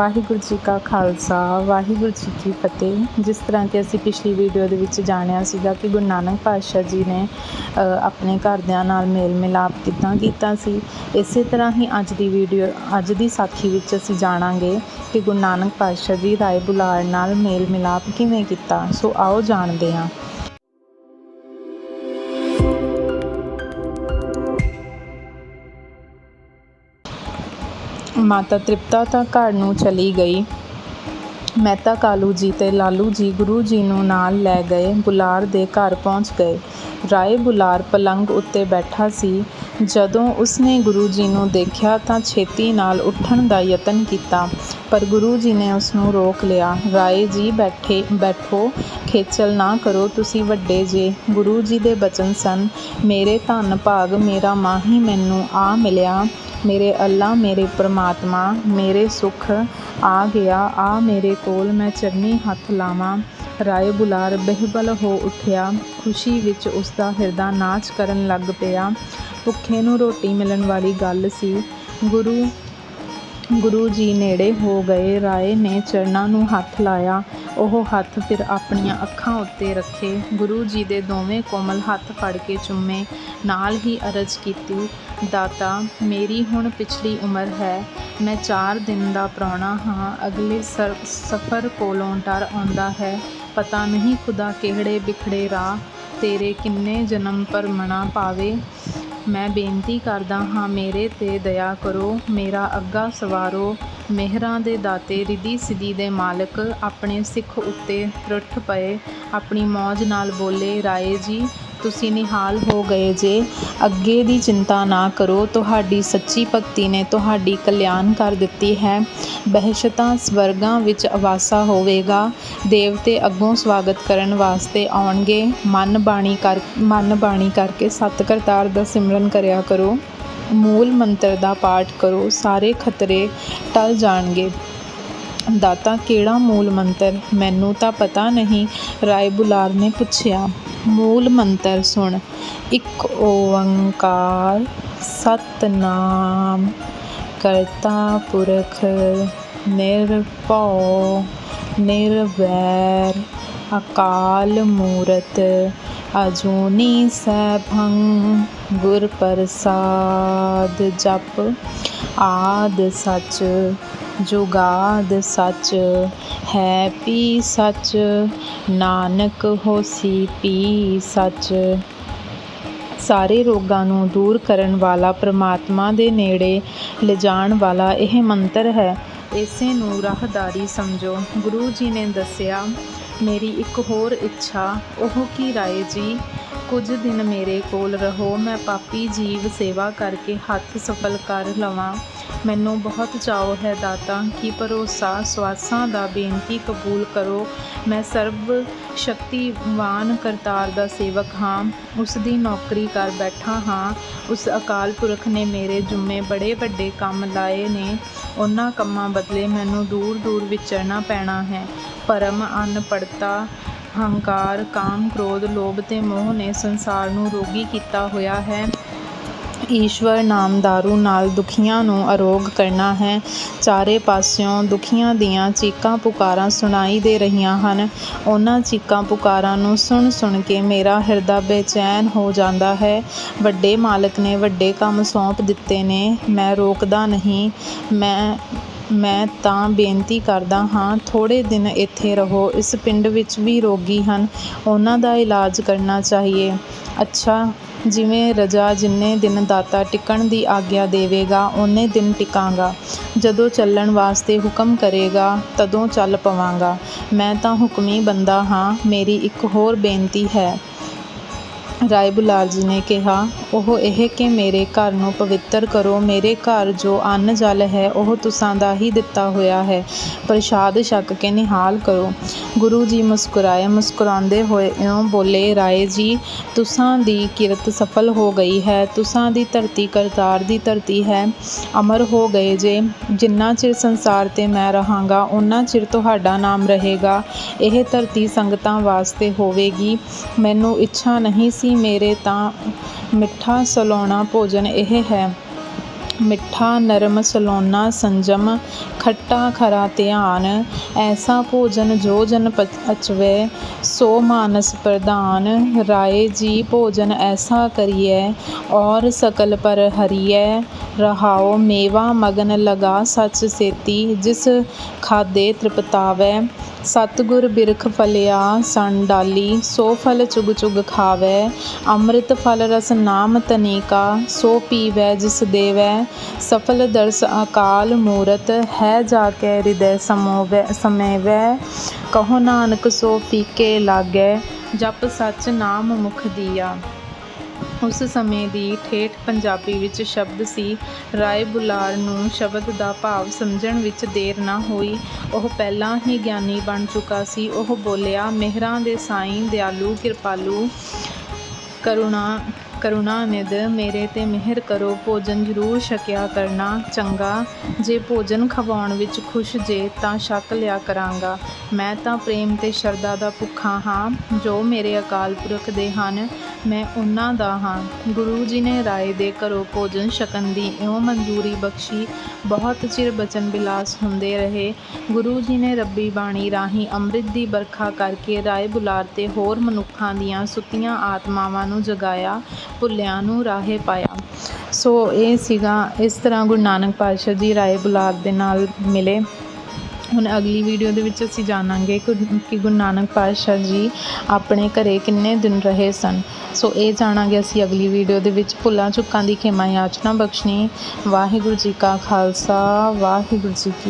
ਵਾਹਿਗੁਰੂ ਜੀ ਕਾ ਖਾਲਸਾ, ਵਾਹਿਗੁਰੂ ਜੀ ਕੀ ਫਤਿਹ। ਜਿਸ ਤਰ੍ਹਾਂ ਕਿ ਅਸੀਂ ਪਿਛਲੀ ਵੀਡੀਓ ਦੇ ਵਿੱਚ ਜਾਣਿਆ ਸੀਗਾ ਕਿ ਗੁਰੂ ਨਾਨਕ ਪਾਤਸ਼ਾਹ ਜੀ ਨੇ ਆਪਣੇ ਘਰਦਿਆਂ ਨਾਲ ਮੇਲ ਮਿਲਾਪ ਕਿੱਦਾਂ ਕੀਤਾ ਸੀ। ਇਸੇ ਤਰ੍ਹਾਂ ਹੀ ਅੱਜ ਦੀ ਵੀਡੀਓ ਅੱਜ ਦੀ ਸਾਖੀ ਵਿੱਚ ਅਸੀਂ ਜਾਣਾਂਗੇ ਕਿ ਗੁਰੂ ਨਾਨਕ ਪਾਤਸ਼ਾਹ ਜੀ ਰਾਏ ਬੁਲਾਰ ਨਾਲ ਮੇਲ ਮਿਲਾਪ ਕਿਵੇਂ ਕੀਤਾ। ਸੋ ਆਓ ਜਾਣਦੇ ਹਾਂ। ਮਾਤਾ ਤ੍ਰਿਪਤਾ ਤਾਂ ਘਰ ਨੂੰ ਚਲੀ ਗਈ। ਮਹਿਤਾ ਕਾਲੂ ਜੀ ਤੇ ਲਾਲੂ ਜੀ ਗੁਰੂ ਜੀ ਨੂੰ ਨਾਲ ਲੈ ਗਏ, ਬੁਲਾਰ ਦੇ ਘਰ ਪਹੁੰਚ ਗਏ। ਰਾਏ ਬੁਲਾਰ ਪਲੰਗ ਉੱਤੇ ਬੈਠਾ ਸੀ। ਜਦੋਂ ਉਸਨੇ ਗੁਰੂ ਜੀ ਨੂੰ ਦੇਖਿਆ ਤਾਂ ਛੇਤੀ ਨਾਲ ਉੱਠਣ ਦਾ ਯਤਨ ਕੀਤਾ, ਪਰ ਗੁਰੂ ਜੀ ਨੇ ਉਸ ਨੂੰ ਰੋਕ ਲਿਆ। ਰਾਏ ਜੀ, ਬੈਠੇ, ਬੈਠੋ, ਖੇਚਲ ਨਾ ਕਰੋ, ਤੁਸੀਂ ਵੱਡੇ ਜੇ। ਗੁਰੂ ਜੀ ਦੇ ਬਚਨ ਸਨ, ਮੇਰੇ ਧੰਨ ਭਾਗ, ਮੇਰਾ ਮਾਹੀ ਮੈਨੂੰ ਆ ਮਿਲਿਆ। ਮੇਰੇ ਅੱਲਾ, ਮੇਰੇ ਪ੍ਰਮਾਤਮਾ, ਮੇਰੇ ਸੁਖ ਆ ਗਿਆ। ਆ ਮੇਰੇ ਕੋਲ ਮੈਂ ਚਰਨੀ ਹੱਥ ਲਾਵਾਂ। ਰਾਏ ਬੁਲਾਰ ਬਹਿਬਲ ਹੋ ਉੱਠਿਆ। ਖੁਸ਼ੀ ਵਿੱਚ ਉਸ ਦਾ ਹਿਰਦਾ ਨਾਚ ਕਰਨ ਲੱਗ ਪਿਆ। ਭੁੱਖੇ ਨੂੰ ਰੋਟੀ ਮਿਲਣ ਵਾਲੀ ਗੱਲ ਸੀ। ਗੁਰੂ ਗੁਰੂ ਜੀ ਨੇੜੇ ਹੋ ਗਏ। ਰਾਏ ਨੇ ਚਰਨਾਂ ਨੂੰ ਹੱਥ ਲਾਇਆ। ਉਹ ਹੱਥ ਫਿਰ ਆਪਣੀਆਂ ਅੱਖਾਂ ਉੱਤੇ ਰੱਖੇ। ਗੁਰੂ ਜੀ ਦੇ ਦੋਵੇਂ ਕੋਮਲ ਹੱਥ ਫੜ ਕੇ ਚੁੰਮੇ। ਨਾਲ ਹੀ ਅਰਜ਼ ਕੀਤੀ, ਦਾਤਾ, ਮੇਰੀ ਹੁਣ ਪਿਛਲੀ ਉਮਰ ਹੈ। ਮੈਂ ਚਾਰ ਦਿਨ ਦਾ ਪ੍ਰਾਹੁਣਾ ਹਾਂ। ਅਗਲੇ ਸਰ, ਸਫ਼ਰ ਕੋਲੋਂ ਡਰ ਆਉਂਦਾ ਹੈ। ਪਤਾ ਨਹੀਂ ਖੁਦਾ ਕਿਹੜੇ ਬਿਖੜੇ ਰਾਹ। ਤੇਰੇ ਕਿੰਨੇ ਜਨਮ ਪਰ ਮਣਾ ਪਾਵੇ। ਮੈਂ ਬੇਨਤੀ ਕਰਦਾ ਹਾਂ, ਮੇਰੇ ਤੇ ਦਇਆ ਕਰੋ, ਮੇਰਾ ਅੱਗਾ ਸਵਾਰੋ। ਮਿਹਰਾਂ ਦੇ ਦਾਤੇ, ਰਿਧੀ ਸਿਧੀ ਦੇ ਮਾਲਕ, ਆਪਣੇ ਸਿੱਖ ਉੱਤੇ ਤਰੁੱਠ ਪਏ, ਆਪਣੀ ਮੌਜ ਨਾਲ ਬੋਲੇ, ਰਾਏ ਜੀ ਤੁਸੀਂ ਨਿਹਾਲ ਹੋ ਗਏ ਜੇ। ਅੱਗੇ ਦੀ ਚਿੰਤਾ ਨਾ ਕਰੋ। ਤੁਹਾਡੀ ਸੱਚੀ ਭਗਤੀ ਨੇ ਤੁਹਾਡੀ ਕਲਿਆਣ ਕਰ ਦਿੱਤੀ ਹੈ। ਬਹਿਸ਼ਤਾਂ ਸਵਰਗਾਂ ਵਿੱਚ ਆਵਾਸਾ ਹੋਵੇਗਾ। ਦੇਵਤੇ ਅੱਗੋਂ ਸਵਾਗਤ ਕਰਨ ਵਾਸਤੇ ਆਉਣਗੇ। ਮਨ ਬਾਣੀ ਕਰ, ਮਨ ਬਾਣੀ ਕਰਕੇ ਸਤ ਕਰਤਾਰ ਦਾ ਸਿਮਰਨ ਕਰਿਆ ਕਰੋ। ਮੂਲ ਮੰਤਰ ਦਾ ਪਾਠ ਕਰੋ। ਸਾਰੇ ਖਤਰੇ ਟਲ ਜਾਣਗੇ। ਦਾਤਾ, ਕਿਹੜਾ ਮੂਲ ਮੰਤਰ? ਮੈਨੂੰ ਤਾਂ ਪਤਾ ਨਹੀਂ। ਰਾਏ ਬੁਲਾਰ ਨੇ ਪੁੱਛਿਆ। ਮੂਲ ਮੰਤਰ ਸੁਣ। ਇੱਕ ਓੰਕਾਰ ਸਤਨਾਮ ਕਰਤਾ ਪੁਰਖ ਨਿਰਭਉ, ਨਿਰਵੈਰ, ਅਕਾਲ ਮੂਰਤ, ਅਜੂਨੀ ਸੈਭੰ ਗੁਰ ਪ੍ਰਸਾਦ ਜਪ ਆਦ ਸੱਚ ਜੁਗਾਦ ਸੱਚ ਹੈ, ਪੀ ਸੱਚ। ਨਾਨਕ ਹੋਸੀ, ਪੀ ਸੱਚ। ਸਾਰੇ ਰੋਗਾਂ ਨੂੰ ਦੂਰ ਕਰਨ ਵਾਲਾ ਪ੍ਰਮਾਤਮਾ ਦੇ ਨੇੜੇ ਲਿਜਾਣ ਵਾਲਾ ਇਹ ਮੰਤਰ ਹੈ। ਇਸੇ ਨੂੰ ਰਾਹਦਾਰੀ ਸਮਝੋ। ਗੁਰੂ ਜੀ ਨੇ ਦੱਸਿਆ, ਮੇਰੀ ਇੱਕ ਹੋਰ ਇੱਛਾ, ਉਹ ਕੀ ਰਾਏ ਜੀ? ਕੁਝ ਦਿਨ ਮੇਰੇ ਕੋਲ ਰਹੋ, ਮੈਂ ਪਾਪੀ ਜੀਵ ਸੇਵਾ ਕਰਕੇ ਹੱਥ ਸਫਲ ਕਰ ਲਵਾਂ। ਮੈਨੂੰ ਬਹੁਤ ਚਾਅ ਹੈ ਦਾਤਾ, ਕਿ ਭਰੋਸਾ ਸਵਾਸਾਂ ਦਾ ਬੇਨਤੀ ਕਬੂਲ ਕਰੋ। ਮੈਂ ਸਰਬ ਸ਼ਕਤੀਵਾਨ ਕਰਤਾਰ ਦਾ ਸੇਵਕ ਹਾਂ। ਉਸ ਦੀ ਨੌਕਰੀ ਕਰ ਬੈਠਾ ਹਾਂ। ਉਸ ਅਕਾਲ ਪੁਰਖ ਨੇ ਮੇਰੇ ਜੁੰਮੇ ਬੜੇ ਵੱਡੇ ਕੰਮ ਲਾਏ ਨੇ। ਉਹਨਾਂ ਕੰਮਾਂ ਬਦਲੇ ਮੈਨੂੰ ਦੂਰ ਦੂਰ ਵਿਚਰਨਾ ਪੈਣਾ ਹੈ। ਪਰਮ ਅਨਪੜਤਾ ਹੰਕਾਰ, ਕਾਮ, ਕ੍ਰੋਧ, ਲੋਭ ਤੇ ਮੋਹ ਨੇ ਸੰਸਾਰ ਨੂੰ ਰੋਗੀ ਕੀਤਾ ਹੋਇਆ ਹੈ। ਈਸ਼ਵਰ ਨਾਮ ਦਾਰੂ ਨਾਲ ਦੁਖੀਆਂ ਨੂੰ ਅਰੋਗ ਕਰਨਾ ਹੈ। ਚਾਰੇ ਪਾਸਿਓਂ ਦੁਖੀਆਂ ਦੀਆਂ ਚੀਕਾਂ ਪੁਕਾਰਾਂ ਸੁਣਾਈ ਦੇ ਰਹੀਆਂ ਹਨ। ਉਹਨਾਂ ਚੀਕਾਂ ਪੁਕਾਰਾਂ ਨੂੰ ਸੁਣ ਸੁਣ ਕੇ ਮੇਰਾ ਹਿਰਦਾ ਬੇਚੈਨ ਹੋ ਜਾਂਦਾ ਹੈ। ਵੱਡੇ ਮਾਲਕ ਨੇ ਵੱਡੇ ਕੰਮ ਸੌਂਪ ਦਿੱਤੇ ਨੇ। ਮੈਂ ਰੋਕਦਾ ਨਹੀਂ। ਮੈਂ ਮੈਂ ਤਾਂ ਬੇਨਤੀ ਕਰਦਾ ਹਾਂ, ਥੋੜ੍ਹੇ ਦਿਨ ਇੱਥੇ ਰਹੋ। ਇਸ ਪਿੰਡ ਵਿੱਚ ਵੀ ਰੋਗੀ ਹਨ। ਉਹਨਾਂ ਦਾ ਇਲਾਜ ਕਰਨਾ ਚਾਹੀਏ। ਅੱਛਾ, ਜਿਵੇਂ ਰਜਾ ਜਿੰਨੇ ਦਿਨ ਦਾਤਾ ਟਿਕਣ ਦੀ ਆਗਿਆ ਦੇਵੇਗਾ ਓਨੇ ਦਿਨ ਟਿਕਾਂਗਾ। ਜਦੋਂ ਚੱਲਣ ਵਾਸਤੇ ਹੁਕਮ ਕਰੇਗਾ, ਤਦੋਂ ਚੱਲ ਪਵਾਂਗਾ। ਮੈਂ ਤਾਂ ਹੁਕਮੀ ਬੰਦਾ ਹਾਂ। ਮੇਰੀ ਇੱਕ ਹੋਰ ਬੇਨਤੀ ਹੈ। ਰਾਏ ਬੁਲਾਰ ਜੀ ਨੇ ਕਿਹਾ, ਉਹ ਇਹ ਕਿ ਮੇਰੇ ਘਰ ਨੂੰ ਪਵਿੱਤਰ ਕਰੋ, ਮੇਰੇ ਘਰ ਜੋ ਅੰਨ ਜਲ ਹੈ, ਉਹ ਤੁਸਾਂ ਦਾ ਹੀ ਦਿੱਤਾ ਹੋਇਆ ਹੈ। ਪ੍ਰਸ਼ਾਦ ਛਕ ਕੇ ਨਿਹਾਲ ਕਰੋ। ਗੁਰੂ ਜੀ ਮੁਸਕਰਾਏ, ਮੁਸਕਰਾਉਂਦੇ ਹੋਏ ਇਉਂ ਬੋਲੇ, ਰਾਏ ਜੀ, ਤੁਸਾਂ ਦੀ ਕਿਰਤ ਸਫਲ ਹੋ ਗਈ ਹੈ, ਤੁਸਾਂ ਦੀ ਧਰਤੀ ਕਰਤਾਰ ਦੀ ਧਰਤੀ ਹੈ, ਅਮਰ ਹੋ ਗਏ ਜੇ। ਜਿੰਨਾ ਚਿਰ ਸੰਸਾਰ ਤੇ ਮੈਂ ਰਹਾਂਗਾ ਉਹਨਾਂ ਚਿਰ ਤੁਹਾਡਾ ਨਾਮ ਰਹੇਗਾ। ਇਹ ਧਰਤੀ ਸੰਗਤਾਂ ਵਾਸਤੇ ਹੋਵੇਗੀ। ਮੈਨੂੰ ਇੱਛਾ ਨਹੀਂ ਸੀ ਮੇਰੇ ਤਾਂ ਮਿੱਠਾ ਸਲਾਉਣਾ ਭੋਜਨ ਇਹ ਹੈ। ਮਿੱਠਾ ਨਰਮ ਸਲੋਨਾ ਸੰਜਮ ਖੱਟਾ ਖਰਾ ਧਿਆਨ, ਐਸਾ ਭੋਜਨ ਜੋ ਜਨ ਪਚ- ਸੋ ਮਾਨਸ ਪ੍ਰਧਾਨ, ਰਾਏ ਜੀ ਭੋਜਨ ਐਸਾ ਕਰੀਏ ਔਰ ਸਕਲ ਪਰ ਹਰੀਐ ਰਹਾਓ ਮੇਵਾ ਮਗਨ ਲਗਾ ਸਚ ਸੇਤੀ, ਜਿਸ ਖਾਦੇ ਤ੍ਰਿਪਤਾਵੈ। ਸਤਿਗੁਰ ਬਿਰਖ ਫਲਿਆ, ਸਣ ਡਾਲੀ, ਸੋ ਫਲ ਚੁਗ ਚੁਗ ਖਾਵੈ, ਅੰਮ੍ਰਿਤ ਫਲ ਰਸ ਨਾਮ ਤਨੀਕਾ, ਸੋ ਪੀਵੈ ਜਿਸ ਦੇਵੈ, ਸਫਲ ਦਰਸ ਅਕਾਲ ਮੂਰਤ, ਹੈ ਜਾ ਕੇ ਹਿਰਦੈ ਸਮੋਵੈ, ਸਮੈਵੈ, ਕਹੋ ਨਾਨਕ ਸੋ ਫੀਕੇ ਲਾਗੈ, ਜਪ ਸਚ ਨਾਮ ਮੁਖ ਦੀਆ। ਉਸ ਸਮੇਂ ਦੀ ਠੇਠ ਪੰਜਾਬੀ ਵਿੱਚ ਸ਼ਬਦ ਸੀ, ਰਾਏ ਬੁਲਾਰ ਨੂੰ ਸ਼ਬਦ ਦਾ ਭਾਵ ਸਮਝਣ ਵਿੱਚ ਦੇਰ ਨਾ ਹੋਈ। ਉਹ ਪਹਿਲਾਂ ਹੀ ਗਿਆਨੀ ਬਣ ਚੁੱਕਾ ਸੀ। ਉਹ ਬੋਲਿਆ, ਮਿਹਰਾਂ ਦੇ ਸਾਈਂ, ਦਿਆਲੂ, ਕਿਰਪਾਲੂ, ਕਰੁਣਾ ਕਰੁਣਾ ਨਿਧ ਮੇਰੇ ਤੇ ਮਿਹਰ ਕਰੋ। ਭੋਜਨ ਜ਼ਰੂਰ ਛਕਿਆ ਕਰਨਾ। ਚੰਗਾ, ਜੇ ਭੋਜਨ ਖਵਾਉਣ ਵਿੱਚ ਖੁਸ਼ ਜੇ ਤਾਂ ਛਕ ਲਿਆ ਕਰਾਂਗਾ। ਮੈਂ ਤਾਂ ਪ੍ਰੇਮ ਤੇ ਸ਼ਰਧਾ ਦਾ ਭੁੱਖਾ ਹਾਂ। ਜੋ ਮੇਰੇ ਅਕਾਲ ਪੁਰਖ ਦੇ ਹਨ ਮੈਂ ਉਹਨਾਂ ਦਾ ਹਾਂ। ਗੁਰੂ ਜੀ ਨੇ ਰਾਏ ਦੇ ਘਰੋਂ ਭੋਜਨ ਛਕਣ ਦੀ ਇਉਂ ਮਨਜ਼ੂਰੀ ਬਖਸ਼ੀ, ਬਹੁਤ ਚਿਰ ਬਚਨ ਬਿਲਾਸ ਹੁੰਦੇ ਰਹੇ। ਗੁਰੂ ਜੀ ਨੇ ਰੱਬੀ ਬਾਣੀ ਰਾਹੀਂ ਅੰਮ੍ਰਿਤ ਦੀ ਬਰਖਾ ਕਰਕੇ ਰਾਏ ਬੁਲਾਰ ਤੇ ਹੋਰ ਮਨੁੱਖਾਂ ਦੀਆਂ ਸੁੱਤੀਆਂ ਆਤਮਾਵਾਂ ਨੂੰ ਜਗਾਇਆ, ਭੁੱਲਿਆਂ ਨੂੰ ਰਾਹੇ ਪਾਇਆ। ਸੋ ਇਹ ਸੀਗਾ ਇਸ ਤਰ੍ਹਾਂ ਗੁਰੂ ਨਾਨਕ ਪਾਤਸ਼ਾਹ ਜੀ ਰਾਏ ਬੁਲਾਰ ਦੇ ਨਾਲ ਮਿਲੇ। ਹੁਣ ਅਗਲੀ ਵੀਡੀਓ ਦੇ ਵਿੱਚ ਅਸੀਂ ਜਾਣਾਂਗੇ ਕਿ ਕਿ ਗੁਰੂ ਨਾਨਕ ਪਾਤਸ਼ਾਹ ਜੀ ਆਪਣੇ ਘਰੇ ਕਿੰਨੇ ਦਿਨ ਰਹੇ ਸਨ। ਸੋ ਇਹ ਜਾਣਾਂਗੇ ਅਸੀਂ ਅਗਲੀ ਵੀਡੀਓ ਦੇ ਵਿੱਚ। ਭੁੱਲਾਂ ਚੁੱਕਾਂ ਦੀ ਖਿਮਾ ਯਾਚਨਾ ਬਖਸ਼ਣੀ। ਵਾਹਿਗੁਰੂ ਜੀ ਕਾ ਖਾਲਸਾ, ਵਾਹਿਗੁਰੂ ਜੀ ਕੀ